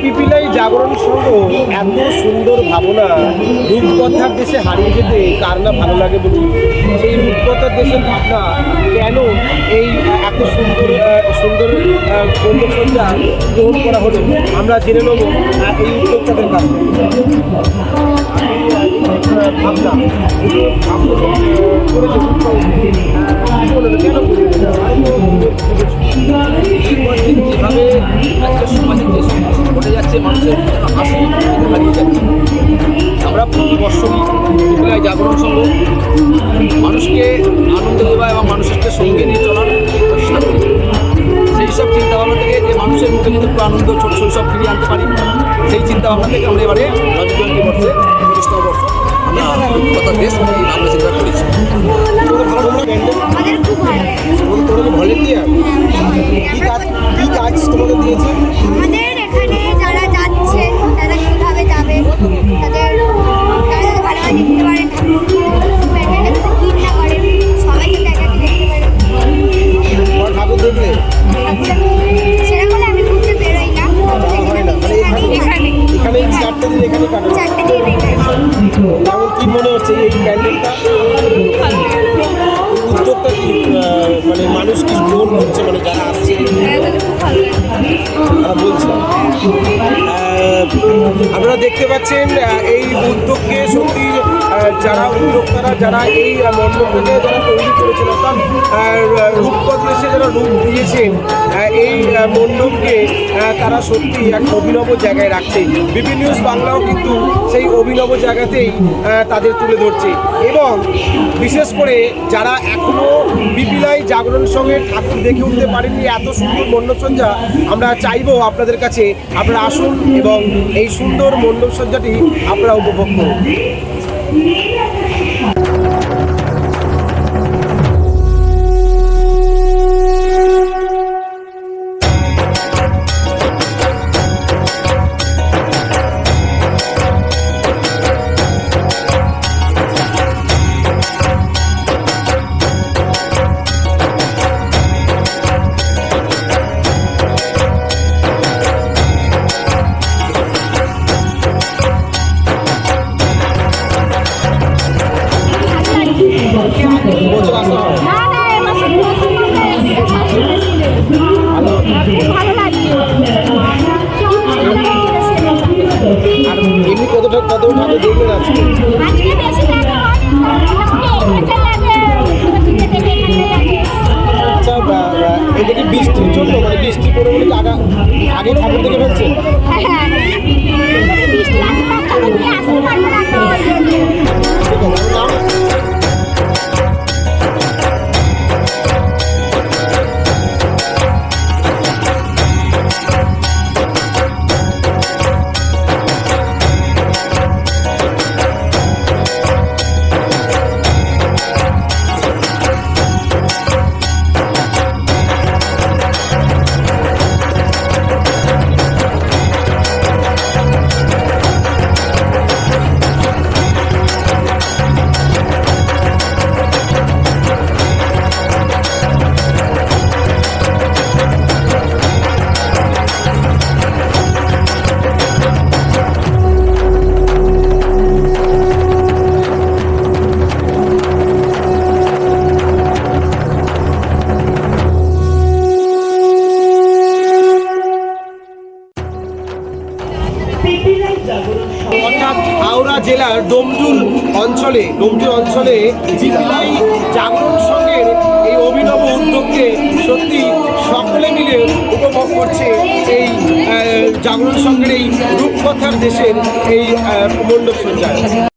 পিপিলাই জাগরণ সংঘ এত সুন্দর ভাবনা। রূপকথার দেশে হারিয়ে যেতে কার না ভালো লাগে বলুন? সেই রূপকথার দেশের ভাবনা কেন এই এত সুন্দর সুন্দর বন্ধুসজ্জা গ্রহণ করা হলো? আমরা জেনে নেব এই উদ্যোক্তাদের কাছে ভাবনা কেন যেভাবে সমাজে যাচ্ছে মানুষের হাসি হারিয়ে যাচ্ছে আমরা প্রতি বছরই বিপ্লবী জাগরণ সংঘ মানুষকে আনন্দ দেওয়া এবং মানুষকে সঙ্গে নিয়ে চলার সেই সব চিন্তাভাবনা থেকে যে মানুষের মুখে যদি আনন্দ, ছোট শৈশব ফিরিয়ে আনতে পারি, সেই চিন্তাভাবনা থেকে আমরা এবারে রজতজয়ন্তী বর্ষে, পঁচিশতম বর্ষ, আমরা দেশ আমরা চিন্তা করেছি কি মনে হচ্ছে এই মানে মানুষ কি জোর হচ্ছে মানে আসছে আপনারা দেখতে পাচ্ছেন এই উদ্যোগকে সত্যি যারা উদ্যোক্তারা, যারা এই মণ্ডপটাকে যারা তৈরি করেছেন, অর্থাৎ রূপকদ্রেশে যারা রূপ দিয়েছেন এই মণ্ডপকে তারা সত্যি এক অভিনব জায়গায় রাখছে বিপি নিউজ বাংলাও কিন্তু সেই অভিনব জায়গাতেই তাদের তুলে ধরছে। এবং বিশেষ করে যারা এখনও বিপিলাই জাগরণ সঙ্গে ঠাকুর দেখে উঠতে পারেননি, এত সুন্দর মণ্ডপসজ্জা আমরা চাইব আপনাদের কাছে। আপনারা আসুন এবং এই সুন্দর মণ্ডপসজ্জাটি আপনারা উপভোগ করুন। এমনি ভালো দেখলেন আজকে। আচ্ছা এটা বৃষ্টির জন্য মানে বৃষ্টি পড়ে বলে আগে ঠাকুর দেখে ফেলছেন? জেলার ডোমজুল অঞ্চলে ডোমজুল অঞ্চলে জিপিলাই জাগরণ সংঘের এই অভিনব উদ্যোগকে সত্যি সকলে মিলে উপভোগ করছে এই জাগরণ সংঘের এই রূপকথার দেশের এই মণ্ডপ সজ্জায়।